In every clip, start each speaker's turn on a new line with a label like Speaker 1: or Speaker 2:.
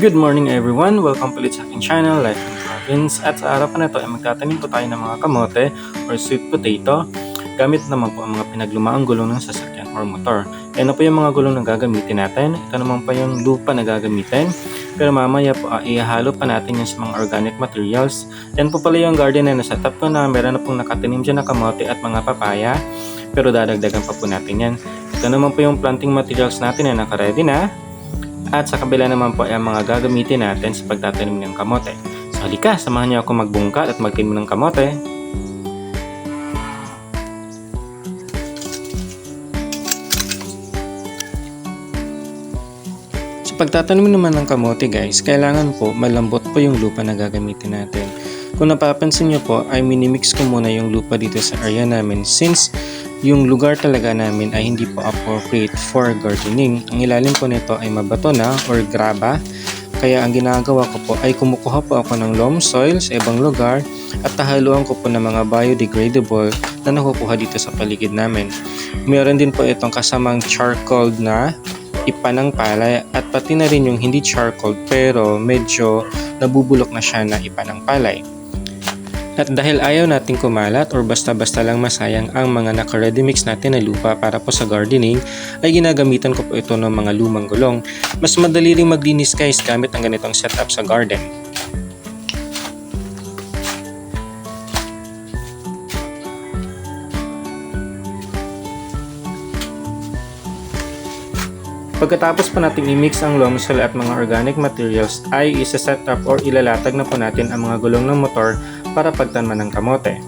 Speaker 1: Good morning everyone! Welcome ulit sa aking channel, Life in Province. At sa araw pa na ito ay magtatanim po tayo ng mga kamote or sweet potato. Gamit naman po ang mga pinaglumaang gulong ng sasakyan or motor. Yan na po yung mga gulong na gagamitin natin. Ito naman pa yung lupa na gagamitin. Pero mamaya po ah, ihalo pa natin yan sa mga organic materials. Yan po pala yung garden na nasa top ko na meron na pong nakatanim dyan na kamote at mga papaya. Pero dadagdagan pa po natin yan. Ito naman po yung planting materials natin na nakaready na. At sa kabila naman po ay ang mga gagamitin natin sa pagtatanim ng kamote. So halika, samahan niyo ako magbungka at magtanim ng kamote. Sa pagtatanim naman ng kamote guys, kailangan po malambot po yung lupa na gagamitin natin. Kung napapansin niyo po ay minimix ko muna yung lupa dito sa area namin since yung lugar talaga namin ay hindi po appropriate for gardening. Ang ilalim po nito ay mabato na or graba. Kaya ang ginagawa ko po ay kumukuha po ako ng loam soil sa ibang lugar at tahaluan ko po ng mga biodegradable na nakukuha dito sa paligid namin. Meron din po itong kasamang charcoal na ipa ng palay at pati na rin yung hindi charcoal pero medyo nabubulok na siya na ipa ng palay. At dahil ayaw nating kumalat or basta-basta lang masayang ang mga naka-ready mix natin na lupa para po sa gardening, ay ginagamitan ko po ito ng mga lumang gulong. Mas madali ring maglinis guys gamit ang ganitong setup sa garden. Pagkatapos po natin i-mix ang loam soil at mga organic materials ay isa-set up or ilalatag na po natin ang mga gulong ng motor para pagtanman ng kamote.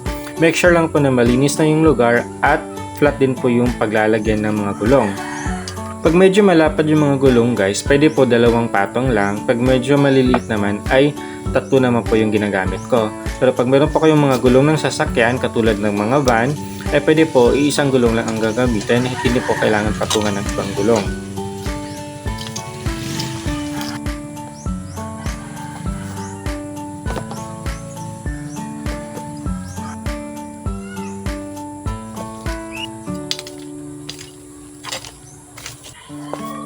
Speaker 1: Make sure lang po na malinis na yung lugar at flat din po yung paglalagyan ng mga gulong. Pag medyo malapad yung mga gulong guys, pwede po dalawang patong lang. Pag medyo maliliit naman ay tatlo naman po yung ginagamit ko. Pero pag meron po kayong mga gulong ng sasakyan katulad ng mga van, ay pwede po iisang gulong lang ang gagamitin. Hindi po kailangan patungan ng ibang gulong.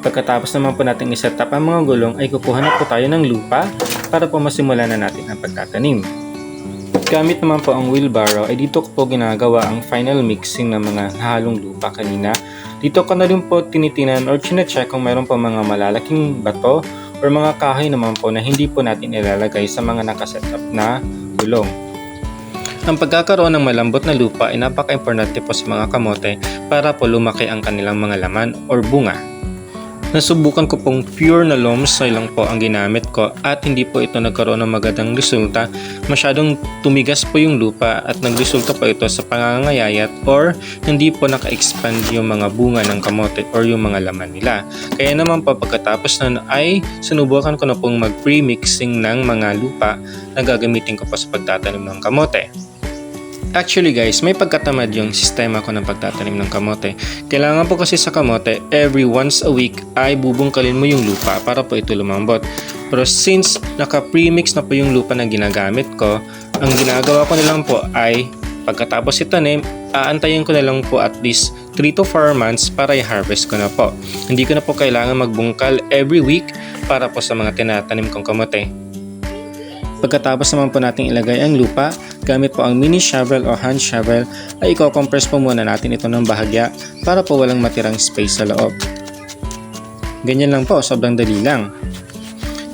Speaker 1: Pagkatapos naman po natin iset up ang mga gulong ay kukuha na po tayo ng lupa para po masimulan na natin ang pagtatanim. Gamit naman po ang wheelbarrow ay dito ko po ginagawa ang final mixing ng mga halong lupa kanina. Dito ko na rin po tinitinan or chinecheck kung mayroon po mga malalaking bato or mga kahoy naman po na hindi po natin ilalagay sa mga nakaset up na gulong. Ang pagkakaroon ng malambot na lupa ay napaka-importante po sa mga kamote para po lumaki ang kanilang mga laman or bunga. Nasubukan ko pong pure na loam soil lang po ang ginamit ko at hindi po ito nagkaroon ng magandang resulta. Masyadong tumigas po yung lupa at nagresulta po ito sa pangangayayat or hindi po naka-expand yung mga bunga ng kamote or yung mga laman nila. Kaya naman po pagkatapos nun ay sinubukan ko na pong mag-pre-mixing ng mga lupa na gagamitin ko pa sa pagtatanim ng kamote. Actually guys, may pagkatamad yung sistema ko ng pagtatanim ng kamote. Kailangan po kasi sa kamote, every once a week ay bubungkalin mo yung lupa para po ito lumambot. Pero since naka-premix na po yung lupa na ginagamit ko, ang ginagawa ko na lang po ay pagkatapos itanim, aantayin ko na lang po at least 3 to 4 months para i-harvest ko na po. Hindi ko na po kailangan magbungkal every week para po sa mga tinatanim kong kamote. Pagkatapos naman po natin ilagay ang lupa, gamit po ang mini shovel o hand shovel ay i-compress po muna natin ito ng bahagya para po walang matirang space sa loob. Ganyan lang po, sobrang dali lang.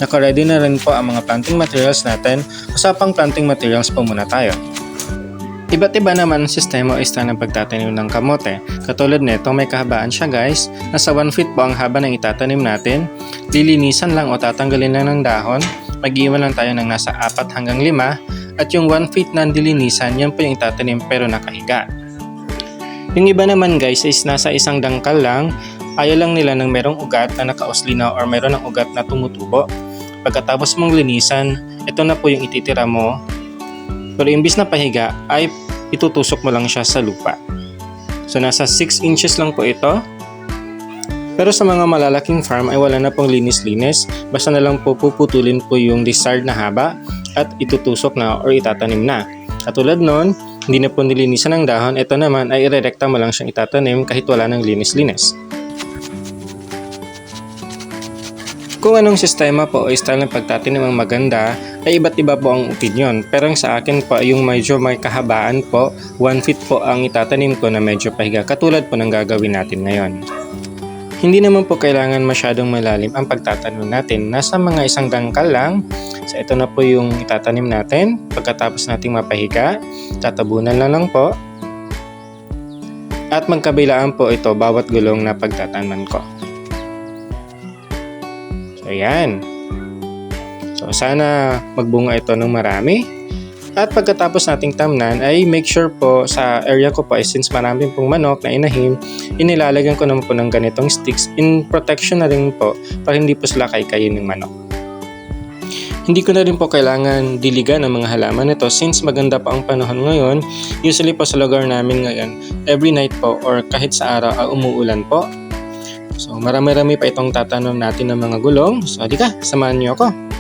Speaker 1: Naka-ready na rin po ang mga planting materials natin. Usapang planting materials po muna tayo. Iba't iba naman ang sistema o style ng pagtatanim ng kamote. Katulad nito, may kahabaan siya guys. Nasa 1 feet po ang haba ng itatanim natin. Lilinisan lang o tatanggalin lang ng dahon mag-iwan lang tayo ng nasa 4 hanggang 5 at yung 1 feet na dilinisan, yan po yung itatanim pero nakahiga. Yung iba naman guys is nasa isang dangkal lang, ayaw lang nila ng merong ugat na nakausli na or meron ng ugat na tumutubo. Pagkatapos mong linisan, ito na po yung ititira mo. Pero imbis na pahiga, ay itutusok mo lang siya sa lupa. So nasa 6 inches lang po ito pero sa mga malalaking farm ay wala na pong linis-linis, basta na lang po puputulin po yung desired na haba at itutusok na or itatanim na. Katulad nun, hindi na po nilinisan ng dahon, ito naman ay irerekta mo lang siyang itatanim kahit wala ng linis-linis. Kung anong sistema po o style ng pagtatanim ang maganda, ay iba't iba po ang opinion. Pero sa akin po, yung medyo may kahabaan po, 1 feet po ang itatanim ko na medyo pahiga, katulad po ng gagawin natin ngayon. Hindi naman po kailangan masyadong malalim ang pagtatanim natin. Nasa mga isang dangkal lang. So ito na po yung itatanim natin. Pagkatapos nating mapahiga, tatabunan na lang po. At magkabilaan po ito bawat gulong na pagtatanan ko. So ayan. So sana magbunga ito ng marami. At pagkatapos nating tamnan ay make sure po sa area ko po ay since marami pong manok na inahin, inilalagyan ko naman po ng ganitong sticks in protection na rin po para hindi po sila kaykayin ng manok. Hindi ko na rin po kailangan diligan ng mga halaman nito since maganda pa ang panahon ngayon. Usually po sa lugar namin ngayon, every night po or kahit sa araw ay umuulan po. So marami-rami pa itong tatanom natin ng mga gulong. So di ka, samahan niyo ako.